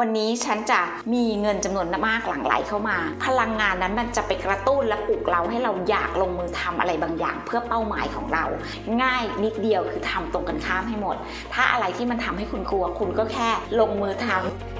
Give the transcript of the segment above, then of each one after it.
วันนี้ฉันจะมีเงินจำนวนมากหลั่งไหลเข้ามา พลังงานนั้นมันจะไปกระตุ้นและปลุกเราให้เราอยากลงมือทำอะไรบางอย่าง เพื่อเป้าหมายของเรา ง่ายนิดเดียวคือทำตรงกันข้ามให้หมด ถ้าอะไรที่มันทำให้คุณกลัวคุณก็แค่ลงมือทำรู้ไหมว่า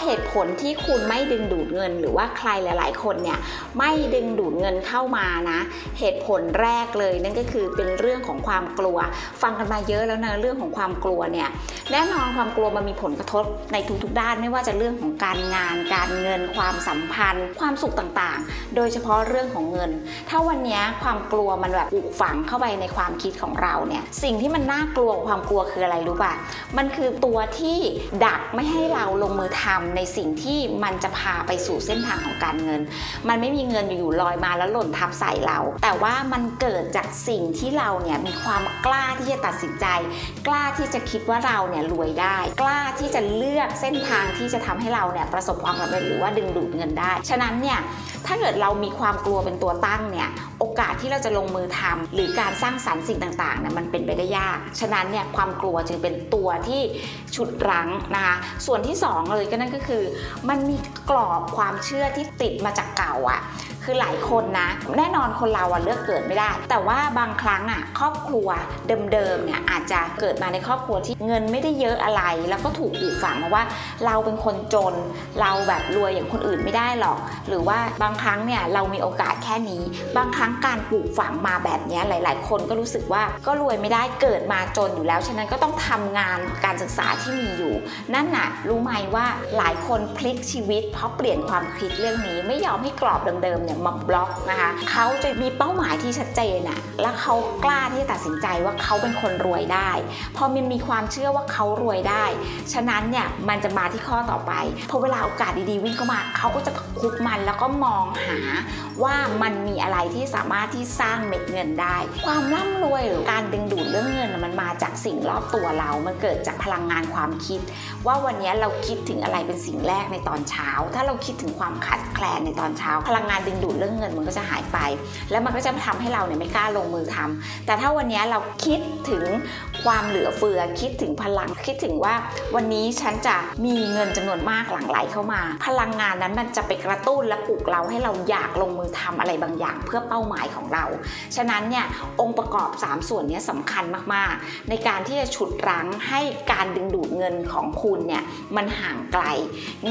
เหตุผลที่คุณไม่ดึงดูดเงิน หรือว่าใครหลาย ๆ คนเนี่ยไม่ดึงดูดเงินเข้ามานะ เหตุผลแรกเลยนั่นก็คือเป็นเรื่องของความกลัว ฟังกันมาเยอะแล้วนะเรื่องของความกลัวเนี่ยแน่นอนความกลัวมันมีผลกระทบในทุก ๆ ด้านไม่ว่าจะเรื่องของการงาน การเงิน ความสัมพันธ์ ความสุขต่างๆ โดยเฉพาะเรื่องของเงิน ถ้าวันนี้ความกลัวมันแบบปลูกฝังเข้าไปในความคิดของเราเนี่ยสิ่งที่มันน่ากลัวความกลัวคืออะไรรู้ป่ะมันคือตัวที่ดักไม่ให้เราลงมือทำในสิ่งที่มันจะพาไปสู่เส้นทางของการเงิน มันไม่มีเงินอยู่ๆลอยมาแล้วหล่นทับใส่เรา แต่ว่ามันเกิดจากสิ่งที่เราเนี่ยมีความกล้าที่จะตัดสินใจ กล้าที่จะคิดว่าเราเนี่ยรวยได้ กล้าที่จะเลือกเส้นทางที่จะทำให้เราเนี่ยประสบความสำเร็จหรือว่าดึงดูดเงินได้ ฉะนั้นเนี่ย ถ้าเกิดเรามีความกลัวเป็นตัวตั้งเนี่ยโอกาสที่เราจะลงมือทำหรือการสร้างสรรค์สิ่งต่างๆเนี่ยมันเป็นไปได้ยาก ฉะนั้นเนี่ยความกลัวจึงเป็นตัวที่ฉุดรั้งนะคะส่วนที่สองเลยก็นั่นก็คือ มันมีกรอบความเชื่อที่ติดมาจากเก่าอะ คือหลายคนนะ แน่นอนคนเราอะเลือกเกิดไม่ได้ แต่ว่าบางครั้งอะครอบครัวเดิมๆเนี่ยอาจจะเกิดมาในครอบครัวที่เงินไม่ได้เยอะอะไร แล้วก็ถูกปลูกฝังมาว่า เราเป็นคนจน เราแบบรวยอย่างคนอื่นไม่ได้หรอก หรือว่าบางครั้งเนี่ยเรามีโอกาสแค่นี้ บางครั้งการปลูกฝังมาแบบนี้หลาย ๆ คนก็รู้สึกว่าก็รวยไม่ได้เกิดมาจนอยู่แล้ว ฉะนั้นก็ต้องทำงานการศึกษาที่มีอยู่ นั่นน่ะรู้ไหมว่าหลายคนพลิกชีวิต เพราะเปลี่ยนความคิดเรื่องนี้ไม่ยอมให้กรอบเดิมๆเนี่ยมาบล็อกนะคะเขาจะมีเป้าหมายที่ชัดเจนอะและเขากล้าที่จะตัดสินใจว่าเขาเป็นคนรวยได้ พอมันมีความเชื่อว่าเขารวยได้ ฉะนั้นเนี่ยมันจะมาที่ข้อต่อไปพอเวลาโอกาสดีๆวิ่งเข้ามาเขาก็จะคุกมันแล้วก็มองหาว่ามันมีอะไรที่สามารถที่สร้างเม็ดเงินได้ ความร่ำรวยหรือการดึงดูดเรื่องเงินมันมาจากสิ่งรอบตัวเรา มันเกิดจากพลังงานความคิด ว่าวันนี้เราคิดถึงอะไรเป็นสิ่งแรกในตอนเช้า ถ้าเราคิดถึงความขัดแคลนในตอนเช้า พลังงานดึงดูดเรื่องเงินมันก็จะหายไป แล้วมันก็จะทำให้เราเนี่ยไม่กล้าลงมือทำแต่ถ้าวันนี้เราคิดถึงความเหลือเฟือคิดถึงพลังคิดถึงว่า วันนี้ฉันจะมีเงินจำนวนมากหลั่งไหลเข้ามา พลังงานนั้นมันจะไปกระตุ้นและปลุกเราให้เราอยากลงมือทำอะไรบางอย่าง เพื่อเป้าหมายของเรา ฉะนั้นเนี่ยองค์ประกอบ 3 ส่วนนี้สำคัญมากๆ ในการที่จะฉุดรั้งให้การดึงดูดเงินของคุณเนี่ยมันห่างไกล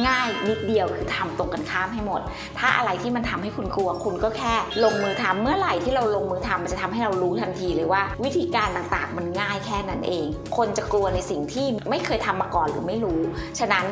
ง่ายนิดเดียวคือทำตรงกันข้ามให้หมด ถ้าอะไรที่มันทำให้คุณกลัวคุณก็แค่ลงมือทำเมื่อไหร่ที่เราลงมือทำมันจะทำให้เรารู้ทันทีเลยว่า วิธีการต่างๆ มันง่ายแค่นั้นเอง คนจะกลัวในสิ่งที่ไม่เคยทำมาก่อนหรือไม่รู้ ฉะนั้น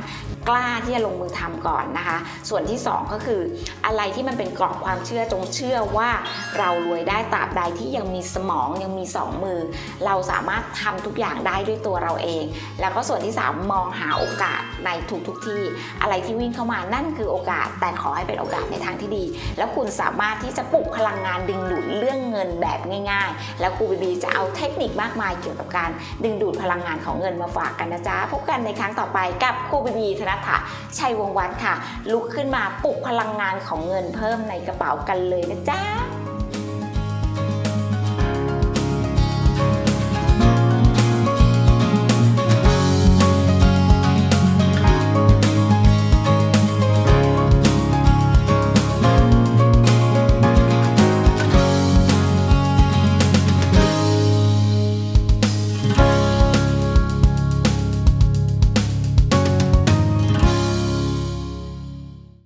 กล้าที่จะลงมือทำก่อนนะคะ ส่วนที่สองก็คือ อะไรที่มันเป็นกรอบความเชื่อจงเชื่อว่า เรารวยได้ตราบใดที่ยังมีสมองยังมีสองมือ เราสามารถทำทุกอย่างได้ด้วยตัวเราเอง แล้วก็ส่วนที่สามมองหาโอกาสในทุกๆทที่ อะไรที่วิ่งเข้ามานั่นคือโอกาส แต่ขอให้เป็นโอกาสในทางที่ดีแล้วคุณสามารถที่จะปลุกพลังงานดึงดูดเรื่องเงินแบบง่าย ๆ แล้วครูบีบีจะเอาเทคนิคมากมายเกี่ยวกับการดึงดูดพลังงานของเงินมาฝากกันนะจ๊ะพบกันในครั้งต่อไปกับครูบีบีธนถาชัยวงวัฒน์ค่ะ ลุกขึ้นมาปลุกพลังงานของเงินเพิ่มในกระเป๋ากันเลยนะจ๊ะ